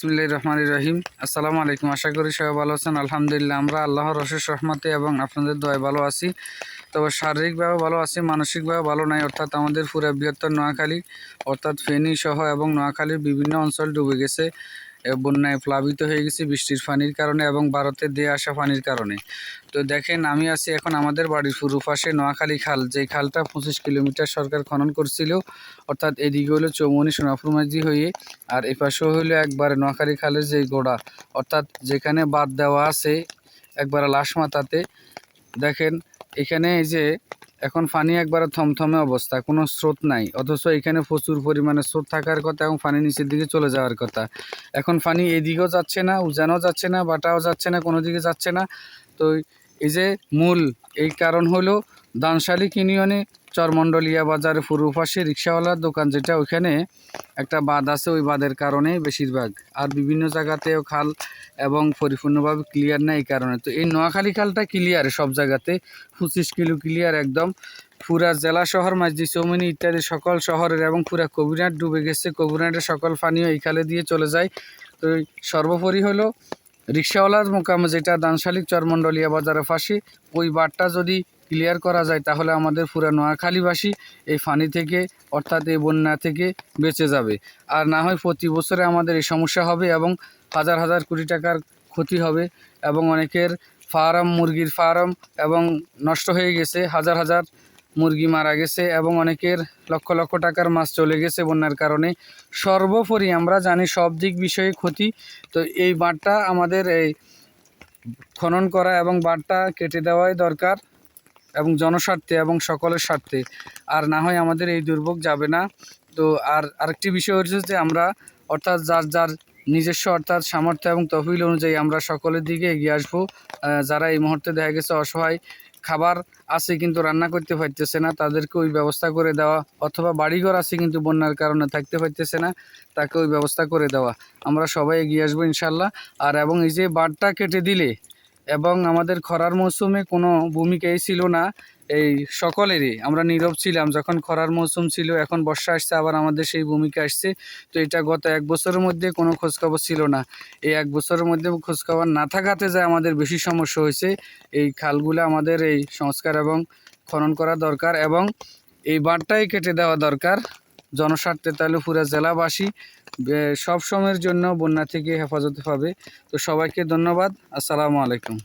বিসমুল্লাহ রহমান রহিম। আসসালামু আলাইকুম। আশা করি সবাই ভালো আছেন। আলহামদুলিল্লাহ, আমরা আল্লাহর অশেষ রহমতে এবং আপনাদের দয় ভালো আছি। তবে শারীরিকভাবে ভালো আছি, মানসিকভাবে ভালো নাই, অর্থাৎ আমাদের পুরা বৃহত্তর নোয়াখালী, অর্থাৎ ফেনী সহ এবং নোয়াখালীর বিভিন্ন অঞ্চল ডুবে গেছে বন্যায় প্লাবিত হয়ে গেছে বৃষ্টির পানির কারণে এবং ভারতের দিয়ে আসা পানির কারণে। তো দেখেন, আমি আছি এখন আমাদের বাড়ির পুরো পাশে নোয়াখালী খাল, যে খালটা পঁচিশ কিলোমিটার সরকার খনন করছিল, অর্থাৎ এদিকে হলো চৌমনি সোনাপুর মাঝি হয়ে আর এ পাশেও হলো একবার নোয়াখালী খালের যে গোড়া। অর্থাৎ যেখানে বাদ দেওয়া আছে একবার লাশ মাথাতে, দেখেন এখানে এই যে এখন পানি একবারে থমথমে অবস্থা, কোনো স্রোত নাই। অথচ এখানে প্রচুর পরিমাণে স্রোত থাকার কথা এবং পানি নিচের দিকে চলে যাওয়ার কথা। এখন পানি এদিকেও যাচ্ছে না, উজানও যাচ্ছে না, বাটাও যাচ্ছে না, কোনো দিকে যাচ্ছে না। তো এই যে মূল, এই কারণ হলো দানশালিক ইউনিয়নে চরমণ্ডলিয়া বাজারে পুরো পাশে রিক্সাওয়ালার দোকান, যেটা ওইখানে একটা বাঁধ আছে, ওই বাঁধের কারণেই বেশিরভাগ। আর বিভিন্ন জায়গাতেও খাল এবং পরিপূর্ণভাবে ক্লিয়ার না এই কারণে। তো এই নোয়াখালী খালটা ক্লিয়ার সব জায়গাতে, পঁচিশ কিলো ক্লিয়ার একদম। পুরা জেলা শহর, মাঝদি চৌমিনি ইত্যাদি সকল শহরের এবং পুরা কবিরাট ডুবে গেছে। কবিরাটের সকল পানীয় এই খালে দিয়ে চলে যায়। তো সর্বোপরি হলো রিক্সাওয়ালার মোকামে যেটা দানশালিক চরমণ্ডলিয়া বাজারের পাশে ওই বারটা যদি ক্লিয়ার করা যায়, তাহলে আমাদের পুরা নোয়াখালীবাসী এই ফানি থেকে, অর্থাৎ এই বন্যা থেকে বেঁচে যাবে। আর না হয় প্রতি বছরে আমাদের এই সমস্যা হবে এবং হাজার হাজার কোটি টাকার ক্ষতি হবে এবং অনেকের ফার্ম, মুরগির ফার্ম এবং নষ্ট হয়ে গেছে, হাজার হাজার মুরগি মারা গেছে এবং অনেকের লক্ষ লক্ষ টাকার মাছ চলে গেছে বন্যার কারণে। সর্বোপরি আমরা জানি সব দিক বিষয়ে ক্ষতি। তো এই বাঁধটা আমাদের এই খনন করা এবং বাঁধটা কেটে দেওয়াই দরকার এবং জনস্বার্থে এবং সকলের স্বার্থে। আর না হয় আমাদের এই দুর্ভোগ যাবে না। তো আর আরেকটি বিষয় হচ্ছে যে আমরা অর্থাৎ যার যার নিজস্ব অর্থাৎ সামর্থ্য এবং তহবিল অনুযায়ী আমরা সকলের দিকে এগিয়ে আসব। যারা এই মুহূর্তে দেখা গেছে অসহায় খাবার আছে কিন্তু রান্না করতে পারতেছে না, তাদেরকে ওই ব্যবস্থা করে দেওয়া, অথবা বাড়িঘর আছে কিন্তু বন্যার কারণে থাকতে পারতেছে না, তাকে ওই ব্যবস্থা করে দেওয়া। আমরা সবাই এগিয়ে আসব ইনশাল্লাহ। আর এবং এই যে বাঁধটা কেটে দিলে এবং আমাদের খরার মৌসুমে কোনো ভূমিকাই ছিল না। এই সকলেরই আমরা নীরব ছিলাম। যখন খরার মৌসুম ছিল, এখন বর্ষা আসছে, আবার আমাদের সেই ভূমিকা আসছে। তো এটা গত এক বছরের মধ্যে কোনো খোঁজখবর ছিল না। এই এক বছরের মধ্যে খোঁজখবর না থাকাতে যায় আমাদের বেশি সমস্যা হয়েছে, এই খালগুলো আমাদের এই সংস্কার এবং খনন করা দরকার এবং এই বাঁধটাই কেটে দেওয়া দরকার। জনস্বার্থে তাহলে পুরো জেলাবাসী সব সময়ের জন্য বন্যা থেকে হেফাজতে পাবে। তো সবাইকে ধন্যবাদ। আসসালামু আলাইকুম।